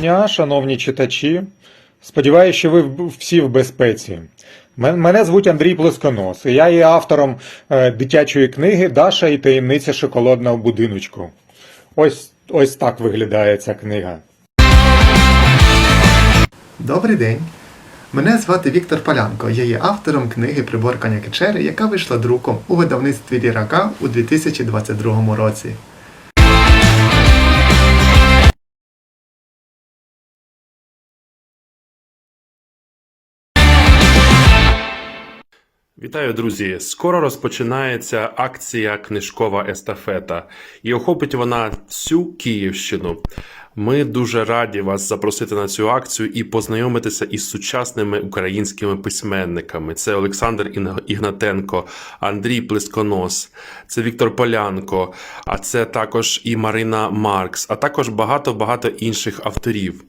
дня, шановні читачі. Сподіваюся, що ви всі в безпеці. Мене звуть Андрій Плесконос, і я є автором е, дитячої книги Даша і таємниця шоколадного будиночку. Ось, ось так виглядає ця книга. Добрий день. Мене звати Віктор Полянко. Я є автором книги Приборкання кичери, яка вийшла друком у видавництві Лірака у 2022 році. Вітаю, друзі! Скоро розпочинається акція Книжкова естафета, і охопить вона всю Київщину. Ми дуже раді вас запросити на цю акцію і познайомитися із сучасними українськими письменниками. Це Олександр Ігнатенко, Андрій Плесконос, це Віктор Полянко, а це також і Марина Маркс, а також багато-багато інших авторів.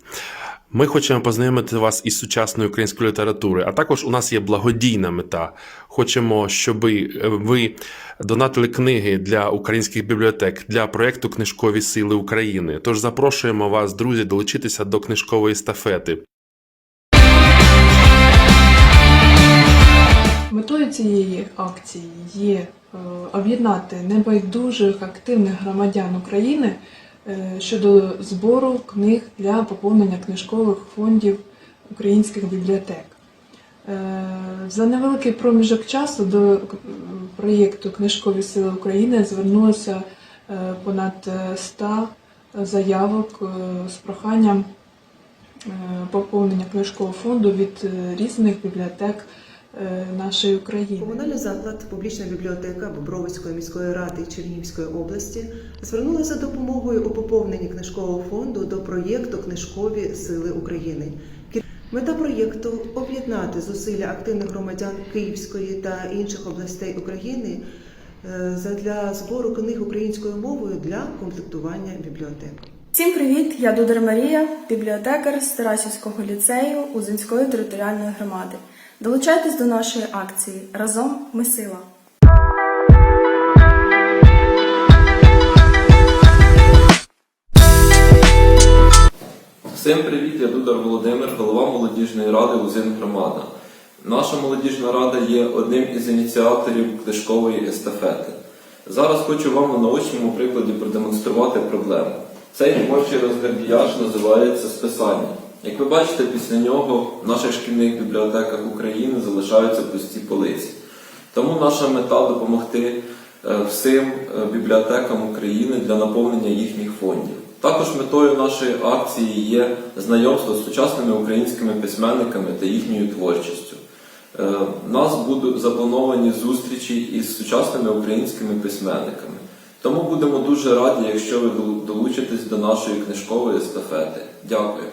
Ми хочемо познайомити вас із сучасною українською літературою, а також у нас є благодійна мета. Хочемо, щоб ви донатили книги для українських бібліотек для проєкту Книжкові сили України. Тож запрошуємо вас, друзі, долучитися до книжкової естафети. Метою цієї акції є е, об'єднати небайдужих активних громадян України е, щодо збору книг для поповнення книжкових фондів українських бібліотек. Е, За невеликий проміжок часу до е, проєкту Книжкові сили України звернулося е, понад е, 100 заявок е, з проханням е, поповнення книжкового фонду від е, різних бібліотек е, нашої України. Комунальний заклад Публічна бібліотека Бобровицької міської ради Чернігівської області звернулася за допомогою у поповненні книжкового фонду до проєкту Книжкові сили України. Мета проєкту об'єднати зусилля активних громадян Київської та інших областей України е, задля збору книг українською мовою для комплектування бібліотек. Всім привіт! Я Дудар Марія, бібліотекар з Тарасівського ліцею Узинської територіальної громади. Долучайтесь до нашої акції. Разом ми сила. Всім привіт, я Дудар Володимир, голова молодіжної ради УЗИН Громада. Наша молодіжна рада є одним із ініціаторів книжкової естафети. Зараз хочу вам на наочному прикладі продемонструвати проблему. Цей творчий розгардіяж називається списання. Як ви бачите, після нього в наших шкільних бібліотеках України залишаються пусті полиці. Тому наша мета допомогти е, всім е, бібліотекам України для наповнення їхніх фондів. Також метою нашої акції є знайомство з сучасними українськими письменниками та їхньою творчістю. Е, У нас будуть заплановані зустрічі із сучасними українськими письменниками. Тому будемо дуже раді, якщо ви долучитесь до нашої книжкової естафети. Дякую.